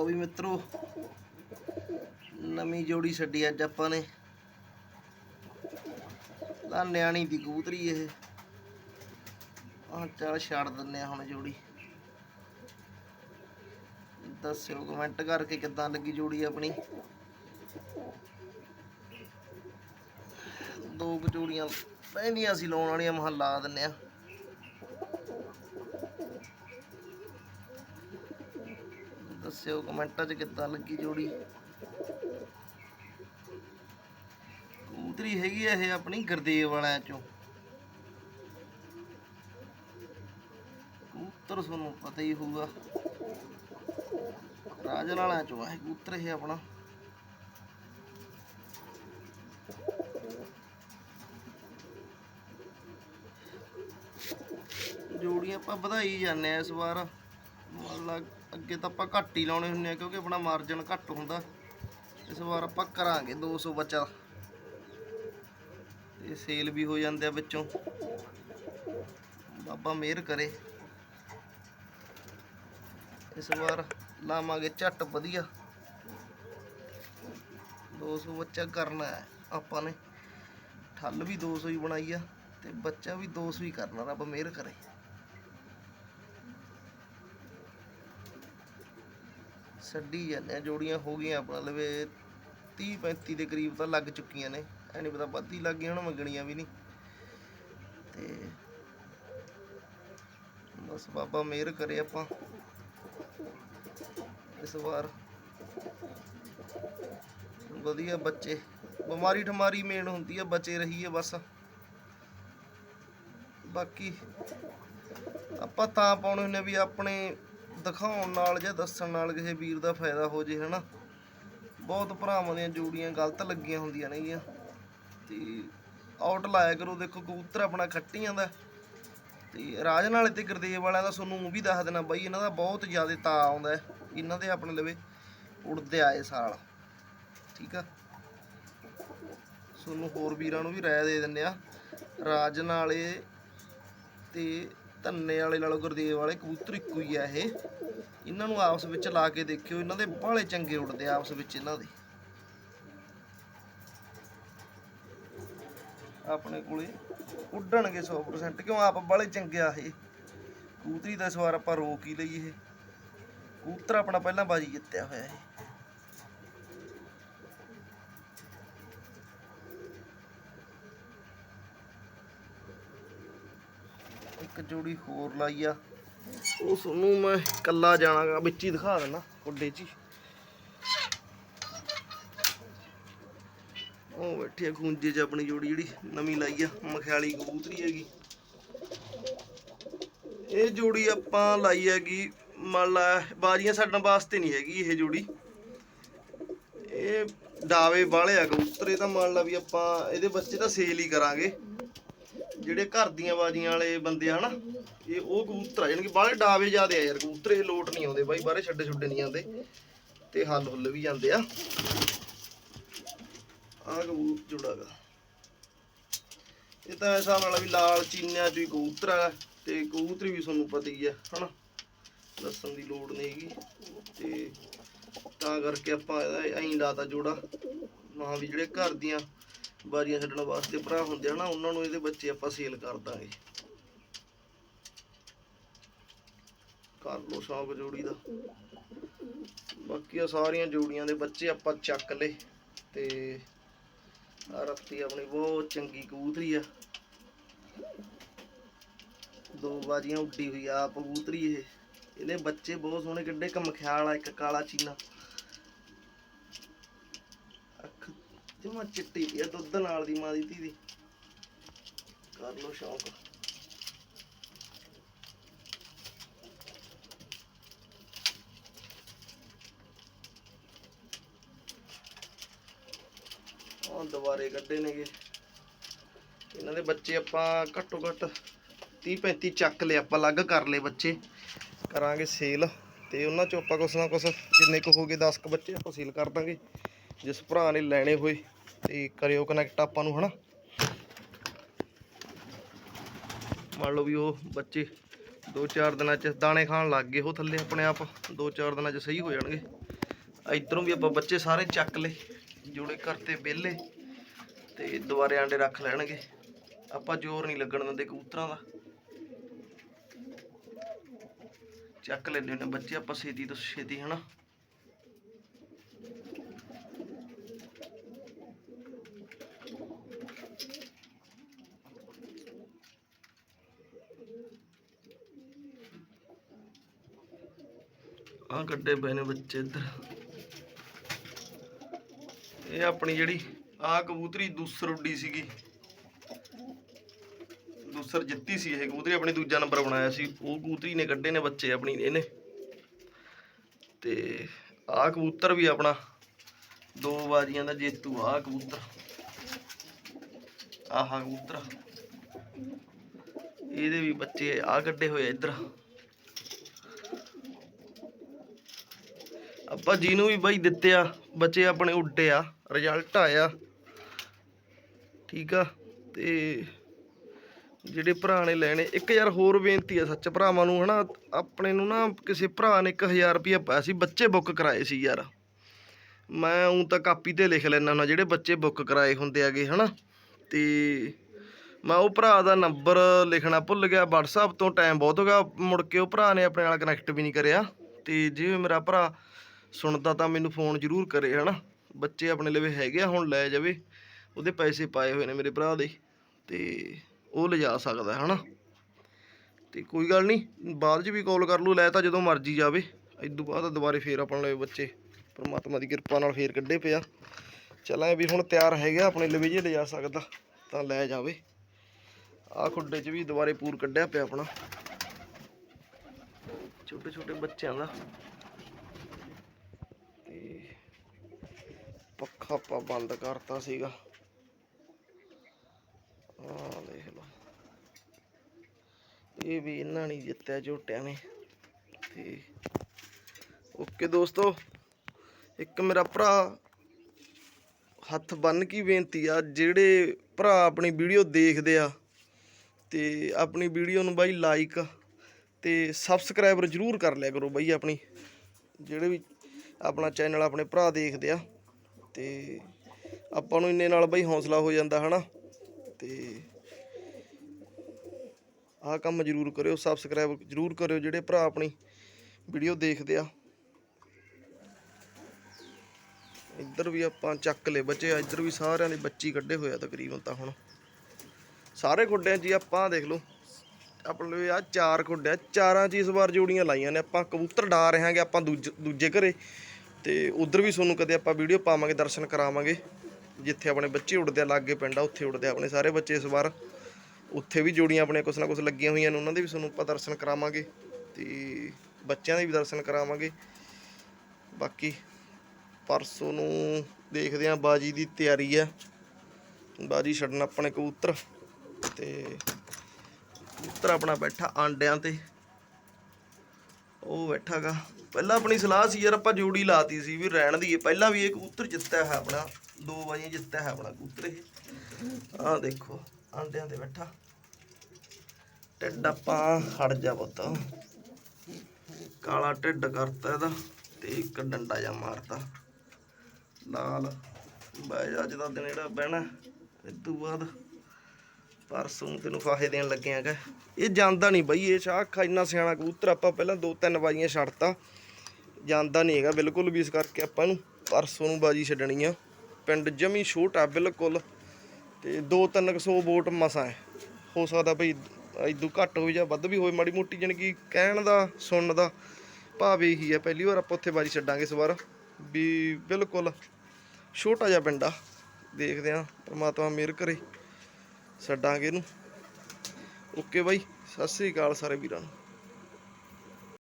ਲਓ ਵੀ ਮਿੱਤਰੋ, ਨਵੀਂ ਜੋੜੀ ਛੱਡੀ ਅੱਜ ਆਪਾਂ ਨੇ। ਲਾ ਨਿਆਣੀ ਦੀ ਕਬੂਤਰੀ ਇਹ। ਆ ਚੱਲ ਛੱਡ ਦਿੰਨੇ ਆ ਹੁਣ ਜੋੜੀ। ਦੱਸਿਓ ਕਮੈਂਟ ਕਰਕੇ ਕਿੱਦਾਂ ਲੱਗੀ ਜੋੜੀ ਆਪਣੀ। ਦੋ ਕੁ ਜੋੜੀਆਂ ਪੈਂਦੀਆਂ ਸੀ ਲਾਉਣ ਵਾਲੀਆਂ ਮਹਾਂ ਲਾ ਦਿੰਨੇ ਆ ਦੱਸਿਓ, ਕਮੈਂਟਾਂ 'ਚ ਕਿੱਦਾਂ ਲੱਗੀ ਜੋੜੀ? ਕਬੂਤਰੀ ਹੈਗੀ ਆ ਇਹ ਆਪਣੀ ਗੁਰਦੇਵ ਵਾਲਿਆਂ ਚੋਂ। ਕਬੂਤਰ ਤੁਹਾਨੂੰ ਪਤਾ ਹੀ ਹੋਊਗਾ। ਰਾਜਨ ਵਾਲਿਆਂ ਚੋਂ ਆ ਇਹ ਕਬੂਤਰ ਇਹ ਆਪਣਾ। ਜੋੜੀਆਂ ਆਪਾਂ ਵਧਾਈ ਜਾਂਦੇ ਆ ਇਸ ਵਾਰ। ਮਤਲਬ ਅੱਗੇ ਤਾਂ ਆਪਾਂ ਘੱਟ ਹੀ ਲਾਉਣੇ ਹੁੰਦੇ ਆ, ਕਿਉਂਕਿ ਆਪਣਾ ਮਾਰਜਨ ਘੱਟ ਹੁੰਦਾ। ਇਸ ਵਾਰ ਆਪਾਂ ਕਰਾਂਗੇ 200 ਬੱਚਾ। ਤੇ ਸੇਲ ਵੀ ਹੋ ਜਾਂਦੇ ਆ ਵਿੱਚੋਂ। ਬਾਬਾ ਮਿਹਰ ਕਰੇ। ਇਸ ਵਾਰ ਲਾਵਾਂਗੇ ਝੱਟ ਵਧੀਆ। 200 ਬੱਚਾ ਕਰਨਾ ਹੈ ਆਪਾਂ ਨੇ। ਠੱਲ ਵੀ 200 ਹੀ ਬਣਾਈ ਆ, ਤੇ ਬੱਚਾ ਵੀ 200 ਹੀ ਕਰਨਾ, ਰੱਬ ਮਿਹਰ ਕਰੇ। ਛੱਡੀ ਜਾਂਦੇ ਆ, ਜੋੜੀਆਂ ਹੋ ਗਈਆਂ ਆਪਣਾ ਲਵੇ 30 35 ਦੇ ਕਰੀਬ ਤਾਂ ਲੱਗ ਚੁੱਕੀਆਂ ਨੇ, ਐ ਨਹੀਂ ਪਤਾ ਵੱਧ ਹੀ ਲੱਗ ਗਈਆਂ, ਹੁਣ ਮੰਗਣੀਆਂ ਵੀ ਨਹੀਂ। ਤੇ ਬਸ ਬਾਬਾ ਮਿਹਰ ਕਰੇ ਆਪਾਂ, ਇਸ ਵਾਰ। ਵਧੀਆ ਬੱਚੇ, ਬਿਮਾਰੀ ਠਮਾਰੀ ਮੇਨ ਹੁੰਦੀ ਆ, ਬਚੇ ਰਹੀਏ ਬਸ। ਬਾਕੀ ਆਪਾਂ ਤਾਂ ਪਾਉਣੇ ਹੁੰਦੇ ਵੀ ਆਪਣੇ ਦਿਖਾਉਣ ਨਾਲ ਜਾਂ ਦੱਸਣ ਨਾਲ ਕਿਸੇ ਵੀਰ ਦਾ ਫਾਇਦਾ ਹੋ ਜੇ, ਹਨਾ। ਬਹੁਤ ਭਰਾਵਾਂ ਦੀਆਂ ਜੋੜੀਆਂ ਗਲਤ ਲੱਗੀਆਂ ਹੁੰਦੀਆਂ ਨੇਗੀਆਂ ਤੇ ਆਊਟ ਲਾਇਆ ਕਰੋ, ਦੇਖੋ ਕਬੂਤਰ ਆਪਣਾ ਖੱਟੀਆਂ ਦਾ ਤੇ ਰਾਜ ਵਾਲੇ ਤੇ ਗੁਰਦੇਵ ਵਾਲਿਆਂ ਦਾ ਤੁਹਾਨੂੰ ਉਹ ਵੀ ਦੱਸ ਦੇਣਾ ਬਾਈ, ਇਹਨਾਂ ਦਾ ਬਹੁਤ ਜ਼ਿਆਦਾ ਤਾ ਆਉਂਦਾ ਇਹਨਾਂ ਦੇ ਆਪਣੇ ਲਵੇ ਉੜਦੇ ਆਏ ਸਾਲ। ਠੀਕ ਆ। ਤੁਹਾਨੂੰ ਹੋਰ ਵੀਰਾਂ ਨੂੰ ਵੀ ਰਾਇ ਦੇ ਦਿੰਦੇ ਆ। ਰਾਜ ਨਾਲੇ ਤੇ ਧੰਨੇ ਵਾਲੇ ਨਾਲ ਗੁਰਦੇਵ ਵਾਲੇ ਕਬੂਤਰ ਇੱਕੋ ਹੀ ਆ ਇਹ। ਇਹਨਾਂ ਨੂੰ ਆਪਸ ਵਿੱਚ ਲਾ ਕੇ ਦੇਖਿਓ, ਇਹਨਾਂ ਦੇ ਬਾਲੇ ਚੰਗੇ ਉੱਡਦੇ ਆਪਸ ਵਿੱਚ ਇਹਨਾਂ ਦੇ। ਆਪਣੇ ਕੋਲੇ ਉੱਡਣਗੇ 100% ਕਿਉਂ ਆਪ ਬਾਲੇ ਚੰਗਿਆ ਇਹ? ਕੂਤਰੀ ਦਾ ਸਵਾਰ ਆਪਾਂ ਰੋਕ ਹੀ ਲਈ ਇਹ ਕਬੂਤਰ ਆਪਣਾ ਪਹਿਲਾਂ ਬਾਜੀ ਜਿੱਤਿਆ ਹੋਇਆ ਇਹ। ਇੱਕ ਜੋੜੀ ਹੋਰ ਲਾਈ ਆ। ਉਸ ਨੂੰ ਮੈਂ ਕੱਲਾ ਜਾਣਾਗਾ, ਵਿੱਚ ਹੀ ਦਿਖਾ ਦਿੰਦਾ ਕੁੱਡੇ 'ਚ ਉਹ ਬੈਠੀ ਆ ਖੂੰਜੇ 'ਚ ਆਪਣੀ ਜੋੜੀ ਜਿਹੜੀ ਨਵੀਂ ਲਾਈ ਆ, ਮਖਿਆਲੀ ਕਬੂਤਰੀ ਹੈਗੀ। ਇਹ ਜੋੜੀ ਆਪਾਂ ਲਾਈ ਹੈਗੀ, ਮੰਨ ਲਾ, ਬਾਜੀਆਂ ਛੱਡਣ ਵਾਸਤੇ ਨਹੀਂ ਹੈਗੀ ਇਹ ਜੋੜੀ। ਇਹ ਡਾਵੇ ਵਾਲੇ ਆ ਕਬੂਤਰ, ਇਹ ਤਾਂ ਮੰਨ ਲਾ ਵੀ ਆਪਾਂ ਇਹਦੇ ਬੱਚੇ ਤਾਂ ਸੇਲ ਹੀ ਕਰਾਂਗੇ। ਜਿਹੜੇ ਘਰ ਦੀਆਂ ਬਾਜੀਆਂ ਵਾਲੇ ਬੰਦੇ ਆ ਹਨਾ, ਇਹ ਉਹ ਕਬੂਤਰ ਆ ਜਾਣਗੇ ਬਾਹਲੇ ਡਾਵੇ ਜਿਆਦੇ ਆ ਯਾਰ, ਕਬੂਤਰ ਇਹ ਲੋਟ ਨਹੀਂ ਆਉਂਦੇ ਬਾਈ ਬਾਹਰੇ ਛੱਡੇ ਛੁੱਡੇ ਨਹੀਂ ਆਉਂਦੇ, ਤੇ ਹੱਲ ਹੁੱਲ ਵੀ ਜਾਂਦੇ ਆ। ਆਹ ਕਬੂਤਰ ਜੁੜਾਗਾ ਇਹ ਤਾਂ ਹਿਸਾਬ ਨਾਲ ਵੀ ਲਾਲ ਚੀਨਿਆਂ ਚ ਹੀ ਕਬੂਤਰ ਆ, ਤੇ ਕਬੂਤਰੀ ਵੀ ਤੁਹਾਨੂੰ ਪਤਾ ਹੀ ਆ, ਹਨਾ। ਦੱਸਣ ਦੀ ਲੋੜ ਨਹੀਂ ਹੈਗੀ, ਤੇ ਤਾਂ ਕਰਕੇ ਆਪਾਂ ਇਹਦਾ ਐਂ ਲਾਤਾ ਜੋੜਾ। ਮਾਂ ਵੀ ਜਿਹੜੇ ਘਰ ਦੀਆਂ ਬਾਰੀਆਂ ਛੱਡਣ ਵਾਸਤੇ ਭਰਾ ਹੁੰਦੇ ਆ ਨਾ, ਉਹਨਾਂ ਨੂੰ ਇਹਦੇ ਬੱਚੇ ਆਪਾਂ ਸੇਲ ਕਰ ਦਾਂਗੇ। ਕਰ ਲੋ ਸ਼ੌਂਕ ਜੋੜੀ ਦਾ। ਬਾਕੀ ਆ ਸਾਰੀਆਂ ਜੋੜੀਆਂ ਦੇ ਬੱਚੇ ਆਪਾਂ ਚੱਕ ਲਏ ਤੇ ਆ ਰੱਤੀ ਆਪਣੀ ਬਹੁਤ ਚੰਗੀ ਕਬੂਤਰੀ ਆ। ਦੋ ਬਾਜੀਆਂ ਉੱਡੀ ਹੋਈ ਆ ਕਬੂਤਰੀ ਇਹ। ਇਹਦੇ ਬੱਚੇ ਬਹੁਤ ਸੋਹਣੇ, ਕਿੱਡੇ ਕਮਖਿਆਲ ਆ, ਇੱਕ ਕਾਲਾ ਚੀਨਾ। ਜਮਾ ਚਿੱਟੀ ਆ, ਦੁੱਧ ਨਾਲ ਦੀ ਮਾਂ ਦੀ ਧੀ ਦੀ। ਕਰ ਲੋ ਸ਼ੌਂਕ। ਉਹ ਦੁਬਾਰੇ ਕੱਢੇ ਨੇਗੇ। ਇਹਨਾਂ ਦੇ ਬੱਚੇ ਆਪਾਂ ਘੱਟੋ ਘੱਟ 30 35 ਚੱਕ ਲਏ, ਆਪਾਂ ਅਲੱਗ ਕਰ ਲਏ ਬੱਚੇ। ਕਰਾਂਗੇ ਸੇਲ। ਤੇ ਉਹਨਾਂ ਚੋਂ ਆਪਾਂ ਕੁਛ ਨਾ ਕੁਛ ਜਿੰਨੇ ਕੁ ਹੋ ਗਏ 10 ਕੁ ਬੱਚੇ, ਆਪਾਂ ਸੇਲ ਕਰ ਦਾਂਗੇ। ਜਿਸ ਭਰਾ ਨੇ ਲੈਣੇ ਹੋਏ ਤੇ ਕਰਿਓ ਕਨੈਕਟ ਆਪਾਂ ਨੂੰ, ਹਨਾ? ਮੰਨ ਲਓ ਵੀ ਉਹ ਬੱਚੇ ਦੋ ਚਾਰ ਦਿਨਾਂ ਚ ਦਾਣੇ ਖਾਣ ਲੱਗ ਗਏ, ਉਹ ਥੱਲੇ ਆਪਣੇ ਆਪ ਦੋ ਚਾਰ ਦਿਨਾਂ ਚ ਸਹੀ ਹੋ ਜਾਣਗੇ। ਇਧਰੋਂ ਵੀ ਆਪਾਂ ਬੱਚੇ ਸਾਰੇ ਚੱਕ ਲਏ, ਜੋੜੇ ਕਰਤੇ ਵਿਹਲੇ ਤੇ ਦੁਬਾਰੇ ਆਂਡੇ ਰੱਖ ਲੈਣਗੇ। ਆਪਾਂ ਜ਼ੋਰ ਨਹੀਂ ਲੱਗਣ ਦਿੰਦੇ ਕਬੂਤਰਾਂ ਦਾ। ਚੱਕ ਲੈਂਦੇ ਨੇ ਬੱਚੇ, ਆਪਾਂ ਛੇਤੀ ਤੋਂ ਛੇਤੀ, ਹਨਾ? ਆਹ ਕੱਢੇ ਪਏ ਨੇ ਬੱਚੇ ਇੱਧਰ। ਇਹ ਆਪਣੀ ਜਿਹੜੀ ਆਹ ਕਬੂਤਰੀ ਦੂਸਰ ਉੱਡੀ ਸੀਗੀ। ਦੂਸਰ ਜਿੱਤੀ ਸੀ ਇਹ ਕਬੂਤਰੀ, ਆਪਣੀ ਦੂਜਾ ਨੰਬਰ ਬਣਾਇਆ ਸੀ। ਉਹ ਕਬੂਤਰੀ ਨੇ ਕੱਢੇ ਨੇ ਬੱਚੇ ਆਪਣੀ ਇਹਨੇ। ਤੇ ਆਹ ਕਬੂਤਰ ਵੀ ਆਪਣਾ ਦੋ ਬਾਜ਼ੀਆਂ ਦਾ ਜੇਤੂ ਆ ਕਬੂਤਰ। ਆਹਾ ਕਬੂਤਰ। ਇਹਦੇ ਵੀ ਬੱਚੇ ਆ ਕੱਢੇ ਹੋਏ ਇੱਧਰ। ਆਪਾਂ ਨੂੰ ਵੀ ਬਾਈ ਦਿੱਤੇ ਆ, ਬੱਚੇ ਆਪਣੇ ਉੱਡੇ ਆ ਰਿਜ਼ਲਟ ਆਇਆ। ਠੀਕ ਆ, ਤੇ ਜਿਹੜੇ ਭਰਾ ਨੇ ਲੈਣੇ, ਇੱਕ ਯਾਰ ਹੋਰ ਬੇਨਤੀ ਆ ਸੱਚ ਭਰਾਵਾਂ ਨੂੰ, ਹਨਾ, ਆਪਣੇ ਨੂੰ ਨਾ ਕਿਸੇ ਭਰਾ ਨੇ 1000 ਰੁਪਇਆ ਪਾਇਆ ਸੀ, ਬੱਚੇ ਬੁੱਕ ਕਰਾਏ ਸੀ ਯਾਰ। ਮੈਂ ਉਂ ਤਾਂ ਕਾਪੀ ਤੇ ਲਿਖ ਲੈਣਾ ਹੁੰਦਾ, ਜਿਹੜੇ ਬੱਚੇ ਬੁੱਕ ਕਰਾਏ ਹੁੰਦੇ ਆਗੇ ਹਨਾ। ਤੇ ਮੈਂ ਉਹ ਭਰਾ ਦਾ ਨੰਬਰ ਲਿਖਣਾ ਭੁੱਲ ਗਿਆ, WhatsApp ਤੋਂ ਟਾਈਮ ਬਹੁਤ ਹੋ ਗਿਆ, ਮੁੜ ਕੇ ਉਹ ਭਰਾ ਨੇ ਆਪਣੇ ਨਾਲ ਕਨੈਕਟ ਵੀ ਨਹੀਂ ਕਰਿਆ। ਤੇ ਜਿਵੇਂ ਮੇਰਾ ਭਰਾ ਸੁਣਦਾ ਤਾਂ ਮੈਨੂੰ ਫੋਨ ਜ਼ਰੂਰ ਕਰੇ, ਹਨਾ? ਬੱਚੇ ਆਪਣੇ ਲਵੇ ਹੈਗੇ ਆ, ਹੁਣ ਲੈ ਜਾਵੇ। ਉਹਦੇ ਪੈਸੇ ਪਾਏ ਹੋਏ ਨੇ ਮੇਰੇ ਭਰਾ ਦੇ, ਤੇ ਉਹ ਲਿਜਾ ਸਕਦਾ ਹੈ ਹਨਾ? ਤੇ ਕੋਈ ਗੱਲ ਨਹੀਂ, ਬਾਅਦ 'ਚ ਵੀ ਕਾਲ ਕਰ ਲੂ ਲੈ ਤਾਂ ਜਦੋਂ ਮਰਜ਼ੀ ਜਾਵੇ। ਇਦੋਂ ਬਾਅਦ ਦੁਬਾਰੇ ਫੇਰ ਆਪਣੇ ਲਵੇ ਬੱਚੇ, ਪਰਮਾਤਮਾ ਦੀ ਕਿਰਪਾ ਨਾਲ ਫੇਰ ਕੱਢੇ ਪਿਆ। ਚਲਾਂ ਵੀ ਹੁਣ ਤਿਆਰ ਹੈਗਾ, ਆਪਣੇ ਲਵੇ ਜੇ ਲਿਜਾ ਸਕਦਾ, ਤਾਂ ਲੈ ਜਾਵੇ। ਆਹ ਖੁੱਡੇ 'ਚ ਵੀ ਦੁਬਾਰੇ ਪੂਰ ਕੱਢਿਆ ਪਿਆ ਆਪਣਾ। ਛੋਟੇ ਛੋਟੇ ਬੱਚਿਆਂ ਦਾ। ਪੱਖਾ ਆਪਾਂ ਬੰਦ ਕਰਤਾ ਸੀਗਾ। ਆਹ ਦੇਖ ਲਓ। ਇਹ ਵੀ ਇਹਨਾਂ ਨੇ ਜਿੱਤਿਆ ਝੋਟਿਆਂ ਨੇ। ਤੇ ਓਕੇ ਦੋਸਤੋ, ਇੱਕ ਮੇਰਾ ਭਰਾ ਹੱਥ ਬੰਨ ਕੇ ਬੇਨਤੀ ਆ, ਜਿਹੜੇ ਭਰਾ ਆਪਣੀ ਵੀਡੀਓ ਦੇਖਦੇ ਆ, ਤੇ ਆਪਣੀ ਵੀਡੀਓ ਨੂੰ ਬਾਈ ਲਾਈਕ ਤੇ ਸਬਸਕ੍ਰਾਈਬਰ ਜਰੂਰ ਕਰ ਲਿਆ ਕਰੋ ਬਾਈ ਆਪਣੀ। ਜਿਹੜੇ ਵੀ ਆਪਣਾ ਚੈਨਲ ਆਪਣੇ ਭਰਾ ਦੇਖਦੇ ਆ। ਤੇ ਆਪਾਂ ਨੂੰ ਇੰਨੇ ਨਾਲ ਬਈ ਹੌਸਲਾ ਹੋ ਜਾਂਦਾ, ਹਨਾ? ਤੇ ਆਹ ਕੰਮ ਜਰੂਰ ਕਰਿਓ ਸਬਸਕ੍ਰਾਈਬ ਜਰੂਰ ਕਰਿਓ ਜਿਹੜੇ ਭਰਾ ਆਪਣੀ ਵੀਡੀਓ ਦੇਖਦੇ ਆ। ਇੱਧਰ ਵੀ ਆਪਾਂ ਚੱਕ ਲਏ ਬੱਚੇ ਇੱਧਰ ਵੀ ਸਾਰਿਆਂ ਦੇ ਬੱਚੀ ਕੱਢੇ ਹੋਏ ਆ ਤਕਰੀਬਨ ਤਾਂ ਹੁਣ। ਸਾਰੇ ਖੁੱਡਿਆਂ 'ਚ ਆਪਾਂ ਆਹ ਦੇਖ ਲਓ ਆਪਣੇ ਆ ਚਾਰ ਖੁੱਡਿਆ ਚਾਰਾਂ 'ਚ ਇਸ ਵਾਰ ਜੋੜੀਆਂ ਲਾਈਆਂ ਨੇ, ਆਪਾਂ ਕਬੂਤਰ ਡਾ ਰਹੇ ਹਾਂਗੇ ਆਪਾਂ ਦੂਜ- ਦੂਜੇ ਘਰੇ। ਤੇ ਉਧਰ ਵੀ ਤੁਹਾਨੂੰ ਕਦੇ ਆਪਾਂ ਵੀਡੀਓ ਪਾਵਾਂਗੇ, ਦਰਸ਼ਨ ਕਰਾਵਾਂਗੇ। ਜਿੱਥੇ ਆਪਣੇ ਬੱਚੇ ਉੱਡਦੇ ਆ, ਲਾਗੇ ਪਿੰਡ ਆ, ਉੱਥੇ ਉੱਡਦੇ ਆ ਆਪਣੇ ਸਾਰੇ ਬੱਚੇ ਇਸ ਵਾਰ। ਉੱਥੇ ਵੀ ਜੋੜੀਆਂ ਆਪਣੇ ਕੁਛ ਨਾ ਕੁਛ ਲੱਗੀਆਂ ਹੋਈਆਂ ਨੇ, ਉਹਨਾਂ ਦੇ ਵੀ ਤੁਹਾਨੂੰ ਆਪਾਂ ਦਰਸ਼ਨ ਕਰਾਵਾਂਗੇ ਤੇ ਬੱਚਿਆਂ ਦੇ ਵੀ ਦਰਸ਼ਨ ਕਰਾਵਾਂਗੇ। ਬਾਕੀ ਪਰਸੋਂ ਨੂੰ ਦੇਖਦੇ ਆਂ ਬਾਜੀ ਦੀ ਤਿਆਰੀ ਆ। ਬਾਜੀ ਛੱਡਣ ਆਪਣੇ ਕਬੂਤਰ ਤੇ ਕਬੂਤਰ ਆਪਣਾ ਬੈਠਾ ਆਂਡਿਆਂ ਤੇ। ਉਹ ਬੈਠਾਗਾ। ਪਹਿਲਾਂ ਆਪਣੀ ਸਲਾਹ ਸੀ ਯਾਰ, ਆਪਾਂ ਜੋੜੀ ਲਾਤੀ ਸੀ ਵੀ ਰਹਿਣ ਦੀ ਪਹਿਲਾਂ ਵੀ ਇਹ ਕਬੂਤਰ ਜਿੱਤਿਆ ਹੈ ਆਪਣਾ। ਦੋ ਵਾਰੀਆਂ ਜਿੱਤਿਆ ਹੈ ਆਪਣਾ ਕਬੂਤਰ ਇਹ। ਆਹ ਦੇਖੋ, ਆਂਡਿਆਂ ਤੇ ਬੈਠਾ। ਢਿੱਡ ਆਪਾਂ ਹਟ ਜਾ ਪੁੱਤ। ਕਾਲਾ ਢਿੱਡ ਕਰਤਾ ਇਹਦਾ ਤੇ ਇੱਕ ਡੰਡਾ ਜਾਂ ਮਾਰਤਾ। ਲਾਲ ਬਾਈ ਅੱਜ ਦਾ ਦਿਨ ਜਿਹੜਾ ਬਹਿਣਾ ਇਸ ਤੋਂ ਬਾਅਦ ਪਰਸੋਂ ਤੈਨੂੰ ਫਾਹੇ ਦੇਣ ਲੱਗੇ ਆਗਾ ਇਹ ਜਾਂਦਾ ਨਹੀਂ ਬਈ, ਇਹ ਸ਼ਾਖ ਇੰਨਾ ਸਿਆਣਾ ਕਬੂਤਰ ਆਪਾਂ ਪਹਿਲਾਂ ਦੋ ਤਿੰਨ ਬਾਜੀਆਂ ਛੱਡਤਾ। ਜਾਂਦਾ ਨਹੀਂ ਹੈਗਾ ਬਿਲਕੁਲ ਵੀ ਇਸ ਕਰਕੇ ਆਪਾਂ ਨੂੰ ਪਰਸੋਂ ਨੂੰ ਬਾਜੀ ਛੱਡਣੀ ਆ। ਪਿੰਡ ਜਮੀ ਛੋਟਾ ਬਿਲਕੁਲ, ਤੇ 2-300 ਵੋਟ ਮਸਾਂ ਹੈ। ਹੋ ਸਕਦਾ ਭਈ ਇਦੋਂ ਘੱਟ ਹੋਵੇ ਜਾਂ ਵੱਧ ਵੀ ਹੋਵੇ, ਮਾੜੀ ਮੋਟੀ ਜਾਣੀ ਕਿ ਕਹਿਣ ਦਾ, ਸੁਣਨ ਦਾ ਭਾਵ ਇਹੀ ਹੈ। ਪਹਿਲੀ ਵਾਰ ਆਪਾਂ ਉੱਥੇ ਬਾਜੀ ਛੱਡਾਂਗੇ ਇਸ ਵਾਰ। ਵੀ ਬਿਲਕੁਲ ਛੋਟਾ ਜਿਹਾ ਪਿੰਡ ਆ। ਦੇਖਦੇ ਆ ਪ੍ਰਮਾਤਮਾ ਮਿਹਰ ਕਰੇ। ਛੱਡਾਂਗੇ ਇਹਨੂੰ। ਓਕੇ ਬਾਈ ਸਤਿ ਸ੍ਰੀ ਅਕਾਲ ਸਾਰੇ ਵੀਰਾਂ ਨੂੰ।